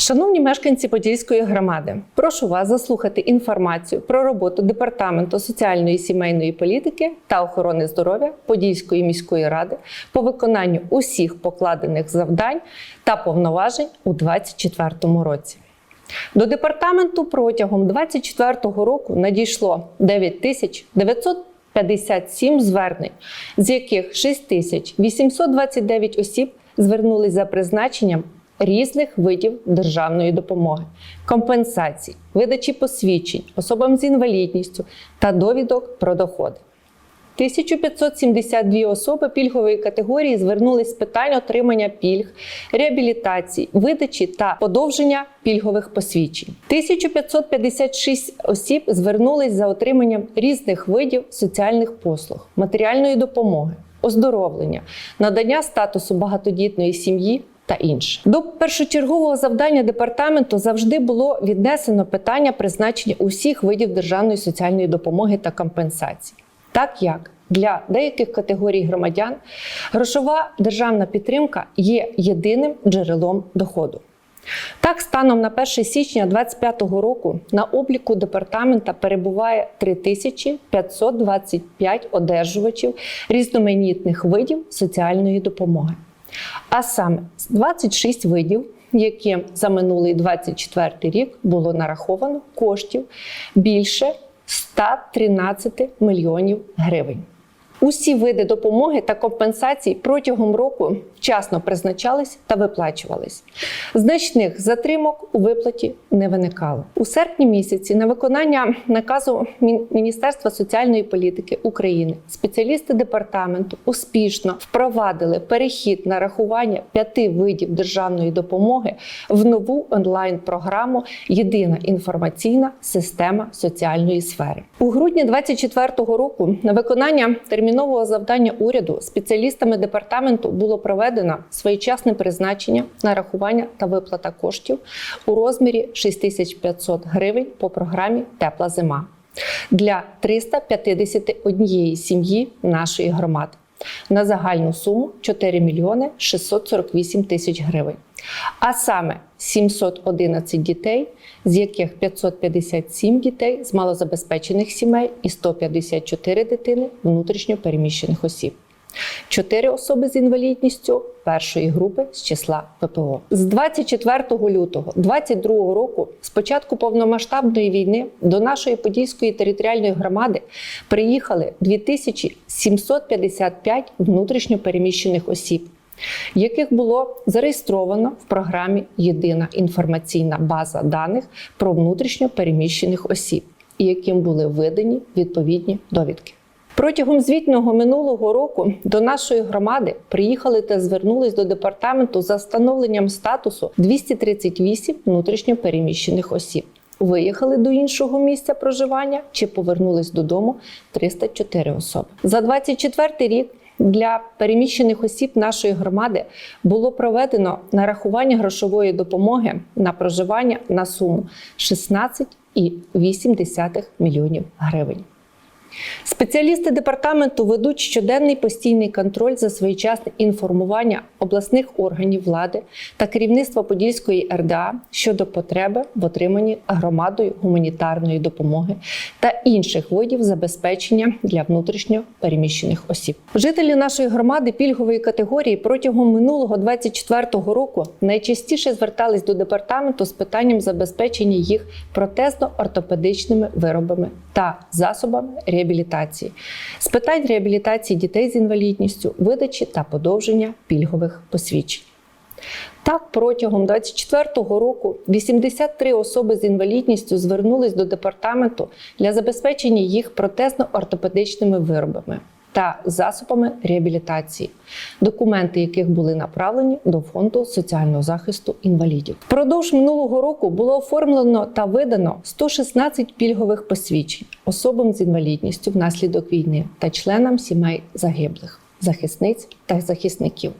Шановні мешканці Подільської громади, прошу вас заслухати інформацію про роботу Департаменту соціальної і сімейної політики та охорони здоров'я Подільської міської ради по виконанню усіх покладених завдань та повноважень у 2024 році. До департаменту протягом 2024 року надійшло 9957 звернень, з яких 6829 осіб звернулись за призначенням різних видів державної допомоги, компенсацій, видачі посвідчень особам з інвалідністю та довідок про доходи. 1572 особи пільгової категорії звернулись з питань отримання пільг, реабілітації, видачі та подовження пільгових посвідчень. 1556 осіб звернулись за отриманням різних видів соціальних послуг, матеріальної допомоги, оздоровлення, надання статусу багатодітної сім'ї. Та інше до першочергового завдання департаменту завжди було віднесено питання призначення усіх видів державної соціальної допомоги та компенсацій так як для деяких категорій громадян грошова державна підтримка є єдиним джерелом доходу. Так, станом на 1 січня 2025 року на обліку департамента перебуває 3525 одержувачів різноманітних видів соціальної допомоги. А саме 26 видів, яким за минулий 24 рік було нараховано коштів більше 113 мільйонів гривень. Усі види допомоги та компенсацій протягом року вчасно призначались та виплачувались. Значних затримок у виплаті не виникало. У серпні місяці на виконання наказу Міністерства соціальної політики України спеціалісти департаменту успішно впровадили перехід на рахування п'яти видів державної допомоги в нову онлайн-програму Єдина інформаційна система соціальної сфери. У грудні 2024 року на виконання термінового завдання уряду спеціалістами департаменту було проведено своєчасне призначення, нарахування та виплата коштів у розмірі 6500 гривень по програмі Тепла зима для 351 сім'ї нашої громади на загальну суму 4 мільйони 648 тисяч гривень. А саме 711 дітей, з яких 557 дітей з малозабезпечених сімей і 154 дитини внутрішньо переміщених осіб. Чотири особи з інвалідністю першої групи з числа ППО. З 24 лютого 2022 року, з початку повномасштабної війни, до нашої подільської територіальної громади приїхали 2755 внутрішньо переміщених осіб, яких було зареєстровано в програмі Єдина інформаційна база даних про внутрішньо переміщених осіб, і яким були видані відповідні довідки. Протягом звітного минулого року до нашої громади приїхали та звернулись до департаменту за встановленням статусу 238 внутрішньо переміщених осіб. Виїхали до іншого місця проживання чи повернулись додому 304 особи. За 24 рік для переміщених осіб нашої громади було проведено нарахування грошової допомоги на проживання на суму 16,8 мільйонів гривень. Спеціалісти департаменту ведуть щоденний постійний контроль за своєчасне інформування обласних органів влади та керівництва Подільської РДА щодо потреби в отриманні громадою гуманітарної допомоги та інших видів забезпечення для внутрішньо переміщених осіб. Жителі нашої громади пільгової категорії протягом минулого 24-го року найчастіше звертались до департаменту з питанням забезпечення їх протезно-ортопедичними виробами та засобами реабілітації, з питань реабілітації дітей з інвалідністю, видачі та подовження пільгових посвідчень. Так, протягом 2024 року 83 особи з інвалідністю звернулись до департаменту для забезпечення їх протезно-ортопедичними виробами та засобами реабілітації, документи яких були направлені до фонду соціального захисту інвалідів. Впродовж минулого року було оформлено та видано 116 пільгових посвідчень особам з інвалідністю внаслідок війни та членам сімей загиблих, захисниць та захисників.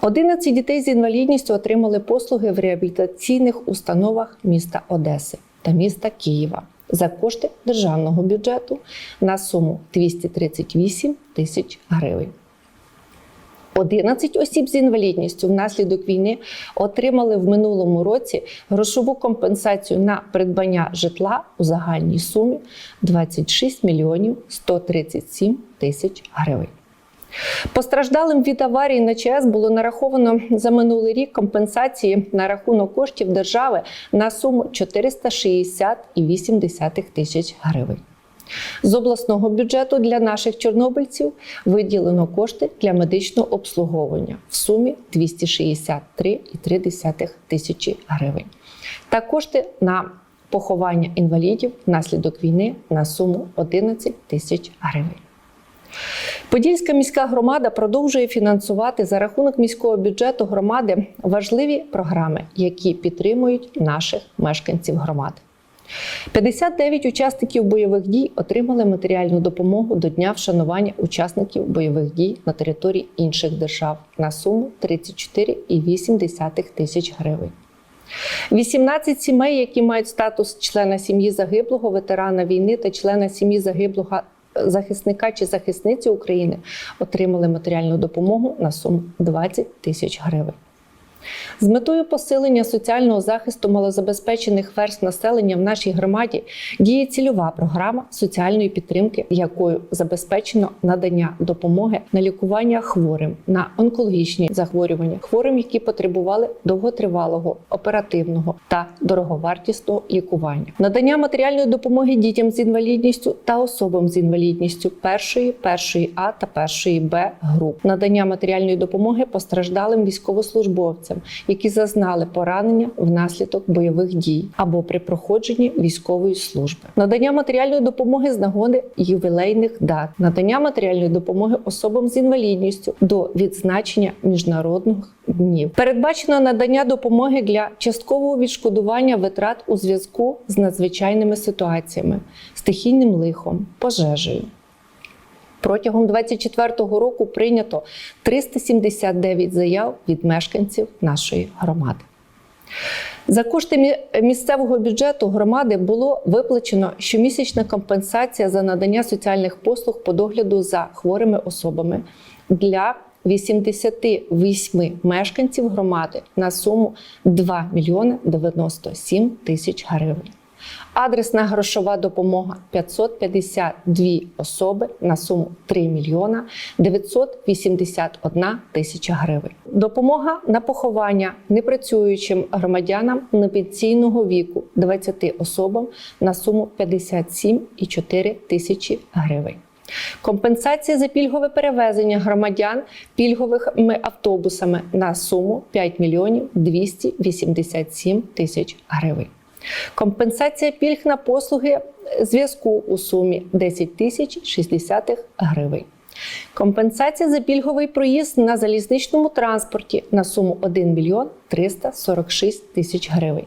11 дітей з інвалідністю отримали послуги в реабілітаційних установах міста Одеси та міста Києва за кошти державного бюджету на суму 238 тисяч гривень. 11 осіб з інвалідністю внаслідок війни отримали в минулому році грошову компенсацію на придбання житла у загальній сумі 26 мільйонів 137 тисяч гривень. Постраждалим від аварії на ЧАЕС було нараховано за минулий рік компенсації на рахунок коштів держави на суму 460,8 тисяч гривень. З обласного бюджету для наших чорнобильців виділено кошти для медичного обслуговування в сумі 263,3 тисячі гривень та кошти на поховання інвалідів внаслідок війни на суму 11 тисяч гривень. Подільська міська громада продовжує фінансувати за рахунок міського бюджету громади важливі програми, які підтримують наших мешканців громади. 59 учасників бойових дій отримали матеріальну допомогу до Дня вшанування учасників бойових дій на території інших держав на суму 34,8 тисяч гривень. 18 сімей, які мають статус члена сім'ї загиблого, ветерана війни та члена сім'ї загиблого захисника чи захисниці України, отримали матеріальну допомогу на суму 20 тисяч гривень. З метою посилення соціального захисту малозабезпечених верст населення в нашій громаді діє цільова програма соціальної підтримки, якою забезпечено надання допомоги на лікування хворим на онкологічні захворювання, хворим, які потребували довготривалого, оперативного та дороговартісного лікування, надання матеріальної допомоги дітям з інвалідністю та особам з інвалідністю першої, першої А та першої Б груп, надання матеріальної допомоги постраждалим військовослужбовцям, які зазнали поранення внаслідок бойових дій або при проходженні військової служби, надання матеріальної допомоги з нагоди ювілейних дат, надання матеріальної допомоги особам з інвалідністю до відзначення міжнародних днів. Передбачено надання допомоги для часткового відшкодування витрат у зв'язку з надзвичайними ситуаціями, стихійним лихом, пожежею. Протягом 2024 року прийнято 379 заяв від мешканців нашої громади. За кошти місцевого бюджету громади було виплачено щомісячна компенсація за надання соціальних послуг по догляду за хворими особами для 88 мешканців громади на суму 2 мільйони 97 тисяч гривень. Адресна грошова допомога 552 особи на суму 3 мільйона 981 тисяча гривень. Допомога на поховання непрацюючим громадянам непенсійного віку 20 особам на суму 57,4 тисячі гривень. Компенсація за пільгове перевезення громадян пільговими автобусами на суму 5 мільйонів 287 тисяч гривень. Компенсація пільг на послуги зв'язку у сумі 10 тисяч 60 гривень. Компенсація за пільговий проїзд на залізничному транспорті на суму 1 мільйон 346 тисяч гривень.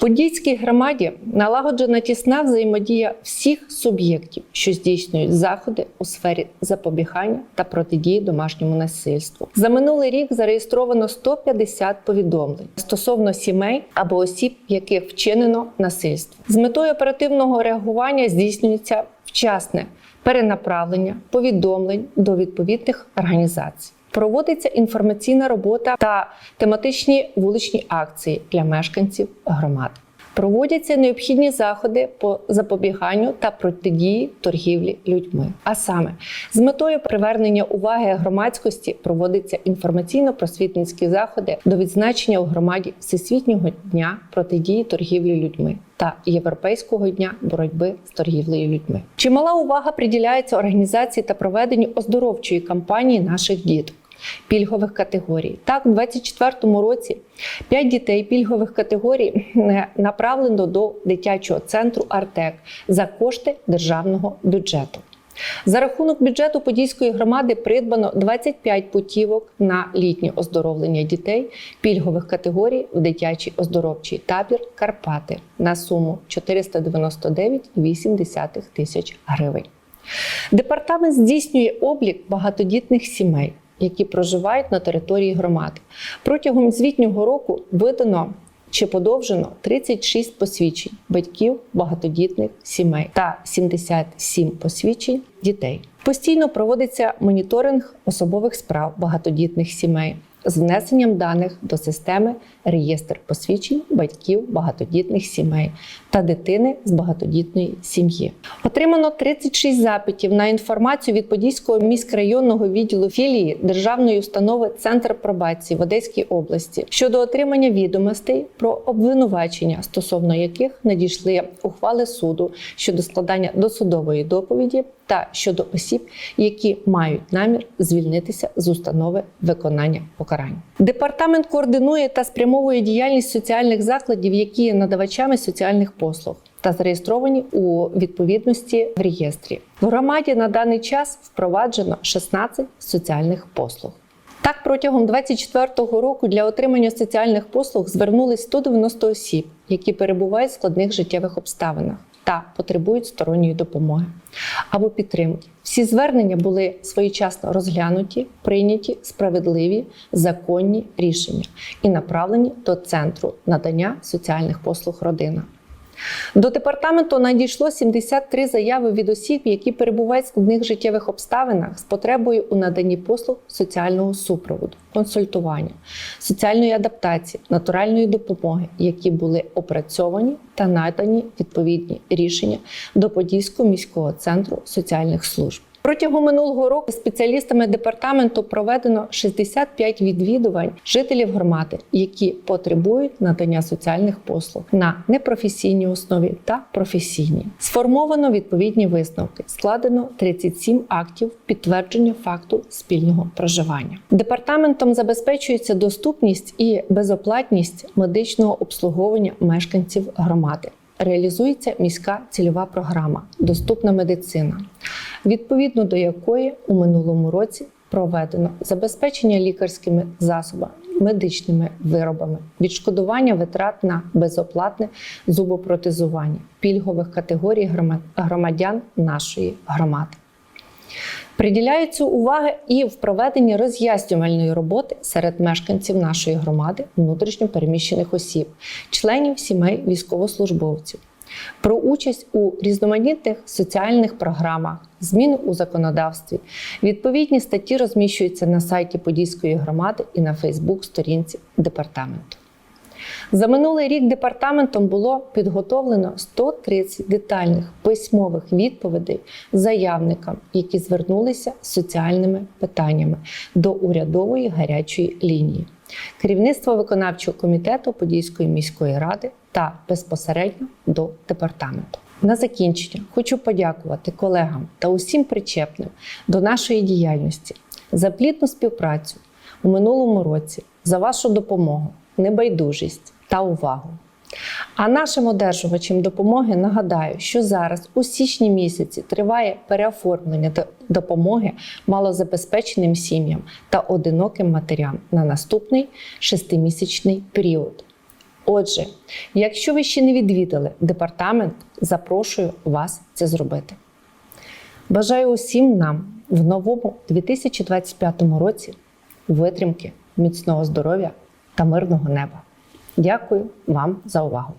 Подільській громаді налагоджена тісна взаємодія всіх суб'єктів, що здійснюють заходи у сфері запобігання та протидії домашньому насильству. За минулий рік зареєстровано 150 повідомлень стосовно сімей або осіб, яких вчинено насильство. З метою оперативного реагування здійснюється вчасне перенаправлення повідомлень до відповідних організацій. Проводиться інформаційна робота та тематичні вуличні акції для мешканців громад. Проводяться необхідні заходи по запобіганню та протидії торгівлі людьми. А саме з метою привернення уваги громадськості проводяться інформаційно-просвітницькі заходи до відзначення у громаді Всесвітнього дня протидії торгівлі людьми та Європейського дня боротьби з торгівлею людьми. Чимала увага приділяється організації та проведенню оздоровчої кампанії наших діток. Пільгових категорій. Так, у 2024 році 5 дітей пільгових категорій направлено до дитячого центру Артек за кошти державного бюджету. За рахунок бюджету Подільської громади придбано 25 путівок на літнє оздоровлення дітей пільгових категорій в дитячий оздоровчий табір Карпати на суму 499,8 тисяч гривень. Департамент здійснює облік багатодітних сімей, які проживають на території громади. Протягом звітнього року видано чи подовжено 36 посвідчень батьків багатодітних сімей та 77 посвідчень дітей. Постійно проводиться моніторинг особових справ багатодітних сімей з внесенням даних до системи реєстр посвідчень батьків багатодітних сімей та дитини з багатодітної сім'ї. Отримано 36 запитів на інформацію від Подільського міськрайонного відділу філії Державної установи Центр пробації в Одеській області щодо отримання відомостей про обвинувачення, стосовно яких надійшли ухвали суду щодо складання досудової доповіді та щодо осіб, які мають намір звільнитися з установи виконання покарань. Департамент координує та спрямовує діяльність соціальних закладів, які є надавачами соціальних послуг. Та зареєстровані у відповідності в реєстрі. В громаді на даний час впроваджено 16 соціальних послуг. Так, протягом 2024 року для отримання соціальних послуг звернулись 190 осіб, які перебувають в складних життєвих обставинах та потребують сторонньої допомоги або підтримки. Всі звернення були своєчасно розглянуті, прийняті справедливі законні рішення і направлені до центру надання соціальних послуг родина. До департаменту надійшло 73 заяви від осіб, які перебувають в складних життєвих обставинах з потребою у наданні послуг соціального супроводу, консультування, соціальної адаптації, натуральної допомоги, які були опрацьовані та надані відповідні рішення до Подільського міського центру соціальних служб. Протягом минулого року спеціалістами департаменту проведено 65 відвідувань жителів громади, які потребують надання соціальних послуг на непрофесійній основі та професійній. Сформовано відповідні висновки. Складено 37 актів підтвердження факту спільного проживання. Департаментом забезпечується доступність і безоплатність медичного обслуговування мешканців громади. Реалізується міська цільова програма Доступна медицина, відповідно до якої у минулому році проведено забезпечення лікарськими засобами, медичними виробами, відшкодування витрат на безоплатне зубопротезування пільгових категорій громадян нашої громади. Приділяється уваги і в проведенні роз'яснювальної роботи серед мешканців нашої громади, внутрішньо переміщених осіб, членів сімей військовослужбовців, про участь у різноманітних соціальних програмах, зміни у законодавстві. Відповідні статті розміщуються на сайті Подільської громади і на Фейсбук-сторінці департаменту. За минулий рік департаментом було підготовлено 130 детальних письмових відповідей заявникам, які звернулися з соціальними питаннями до урядової гарячої лінії, керівництва виконавчого комітету Подільської міської ради та безпосередньо до департаменту. На закінчення хочу подякувати колегам та усім причепним до нашої діяльності за плідну співпрацю у минулому році, за вашу допомогу, небайдужість та увагу. А нашим одержувачам допомоги нагадаю, що зараз у січні місяці триває переоформлення допомоги малозабезпеченим сім'ям та одиноким матерям на наступний шестимісячний період. Отже, якщо ви ще не відвідали департамент, запрошую вас це зробити. Бажаю усім нам в новому 2025 році витримки, міцного здоров'я та мирного неба. Дякую вам за увагу!